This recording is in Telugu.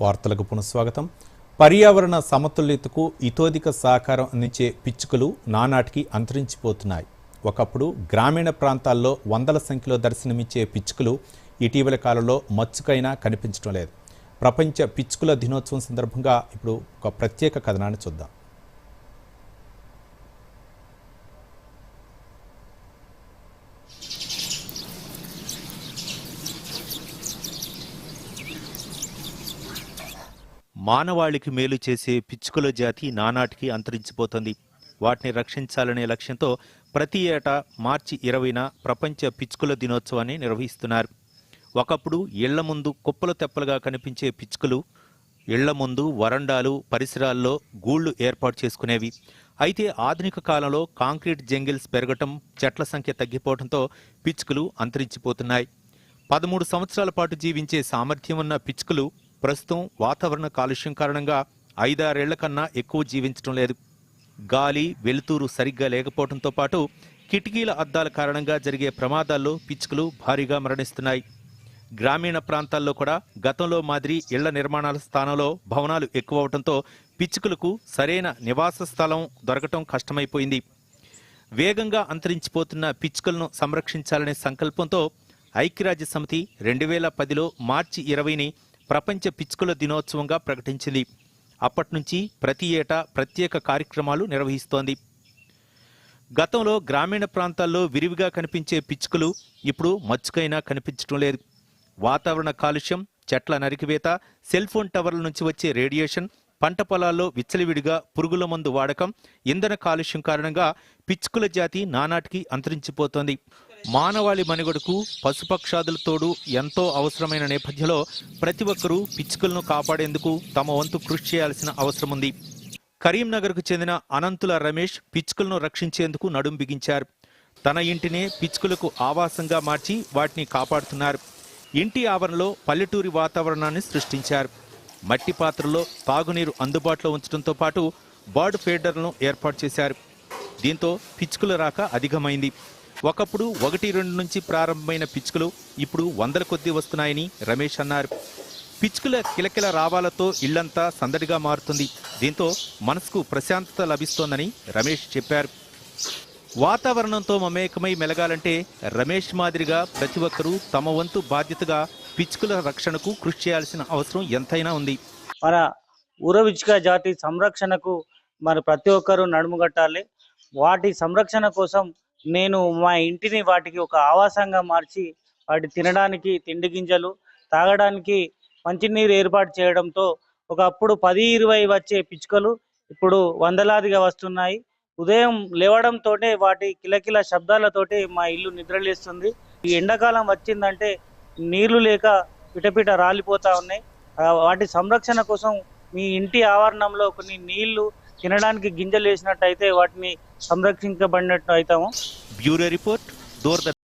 వార్తలకు పునఃస్వాగతం. పర్యావరణ సమతుల్యతకు ఇతోధిక సహకారం అందించే పిచ్చుకలు నానాటికి అంతరించిపోతున్నాయి. ఒకప్పుడు గ్రామీణ ప్రాంతాల్లో వందల సంఖ్యలో దర్శనమిచ్చే పిచ్చుకలు ఇటీవల కాలంలో మచ్చుకైనా కనిపించడం లేదు. ప్రపంచ పిచ్చుకల దినోత్సవం సందర్భంగా ఇప్పుడు ఒక ప్రత్యేక కథనాన్ని చూద్దాం. మానవాళికి మేలు చేసే పిచ్చుకల జాతి నానాటికి అంతరించిపోతుంది. వాటిని రక్షించాలనే లక్ష్యంతో ప్రతి ఏటా మార్చి ఇరవైన ప్రపంచ పిచ్చుకల దినోత్సవాన్ని నిర్వహిస్తున్నారు. ఒకప్పుడు ఇళ్ళ ముందు కుప్పలు తెప్పలుగా కనిపించే పిచ్చుకలు ఇళ్ళ ముందు వరండాలు పరిసరాల్లో గూళ్ళు ఏర్పాటు చేసుకునేవి. అయితే ఆధునిక కాలంలో కాంక్రీట్ జంగిల్స్ పెరగటం చెట్ల సంఖ్య తగ్గిపోవడంతో పిచ్చుకలు అంతరించిపోతున్నాయి. పదమూడు సంవత్సరాల పాటు జీవించే సామర్థ్యం ఉన్న పిచ్చుకలు ప్రస్తుతం వాతావరణ కాలుష్యం కారణంగా ఐదారేళ్ళ కన్నా ఎక్కువ జీవించడం లేదు. గాలి వెలుతురు సరిగ్గా లేకపోవడంతో పాటు కిటికీల అద్దాల కారణంగా జరిగే ప్రమాదాల్లో పిచ్చుకలు భారీగా మరణిస్తున్నాయి. గ్రామీణ ప్రాంతాల్లో కూడా గతంలో మాదిరి ఇళ్ళ నిర్మాణాల స్థానంలో భవనాలు ఎక్కువ అవడంతో పిచ్చుకలకు సరైన నివాస స్థలం దొరకటం కష్టమైపోయింది. వేగంగా అంతరించిపోతున్న పిచ్చుకలను సంరక్షించాలనే సంకల్పంతో ఐక్యరాజ్య సమితి రెండు వేల పదిలో మార్చి ఇరవైని ప్రపంచ పిచ్చుకల దినోత్సవంగా ప్రకటించింది. అప్పటి నుంచి ప్రతి ఏటా ప్రత్యేక కార్యక్రమాలు నిర్వహిస్తోంది. గతంలో గ్రామీణ ప్రాంతాల్లో విరివిగా కనిపించే పిచ్చుకలు ఇప్పుడు మచ్చుకైనా కనిపించడం లేదు. వాతావరణ కాలుష్యం చెట్ల నరికివేత సెల్ ఫోన్ టవర్ల నుంచి వచ్చే రేడియేషన్ పంట పొలాల్లో విచ్చలివిడిగా పురుగుల మందు వాడకం ఇంధన కాలుష్యం కారణంగా పిచ్చుకల జాతి నానాటికి అంతరించిపోతోంది. మానవాళి మనుగడకు పశుపక్షాదుల తోడు ఎంతో అవసరమైన నేపథ్యంలో ప్రతి ఒక్కరూ పిచ్చుకలను కాపాడేందుకు తమ వంతు కృషి చేయాల్సిన అవసరం ఉంది కరీంనగర్కు చెందిన అనంతుల రమేష్ పిచ్చుకలను రక్షించేందుకు నడుం బిగించారు. తన ఇంటినే పిచ్చుకలకు ఆవాసంగా మార్చి వాటిని కాపాడుతున్నారు. ఇంటి ఆవరణలో పల్లెటూరి వాతావరణాన్ని సృష్టించారు. మట్టి పాత్రలో తాగునీరు అందుబాటులో ఉంచడంతో పాటు బర్డ్ ఫీడర్లను ఏర్పాటు చేశారు. దీంతో పిచ్చుకల రాక అధికమైంది. ఒకప్పుడు ఒకటి రెండు నుంచి ప్రారంభమైన పిచ్చుకలు ఇప్పుడు వందల కొద్దీ వస్తున్నాయని రమేష్ అన్నారు. పిచ్చుకల కిలకిల రావాలతో ఇళ్ళంతా సందడిగా మారుతుంది. దీంతో మనసుకు ప్రశాంతత లభిస్తోందని రమేష్ చెప్పారు. వాతావరణంతో మమేకమై మెలగాలంటే రమేష్ మాదిరిగా ప్రతి ఒక్కరూ తమ వంతు బాధ్యతగా పిచ్చుకల రక్షణకు కృషి చేయాల్సిన అవసరం ఎంతైనా ఉంది. మన ఉరవిచ్చుక జాతి సంరక్షణకు మరి ప్రతి ఒక్కరూ నడుముగట్టాలి వాటి సంరక్షణ కోసం నేను మా ఇంటిని వాటికి ఒక ఆవాసంగా మార్చి వాటి తినడానికి తిండి గింజలు తాగడానికి మంచినీరు ఏర్పాటు చేయడంతో ఒకప్పుడు పది ఇరవై వచ్చే పిచ్చుకలు ఇప్పుడు వందలాదిగా వస్తున్నాయి. ఉదయం లేవడంతోటే వాటి కిలకిల శబ్దాలతోటి మా ఇల్లు నిద్రలేస్తుంది. ఈ ఎండాకాలం వచ్చిందంటే నీళ్ళు లేక పిటపిట రాలిపోతా ఉన్నాయి. వాటి సంరక్షణ కోసం మీ ఇంటి ఆవరణంలో కొన్ని నీళ్ళు తినడానికి గింజలు వేసినట్టయితే వాటిని సంరక్షించబడినట్టు అవుతాము. Bureau report Doordarshan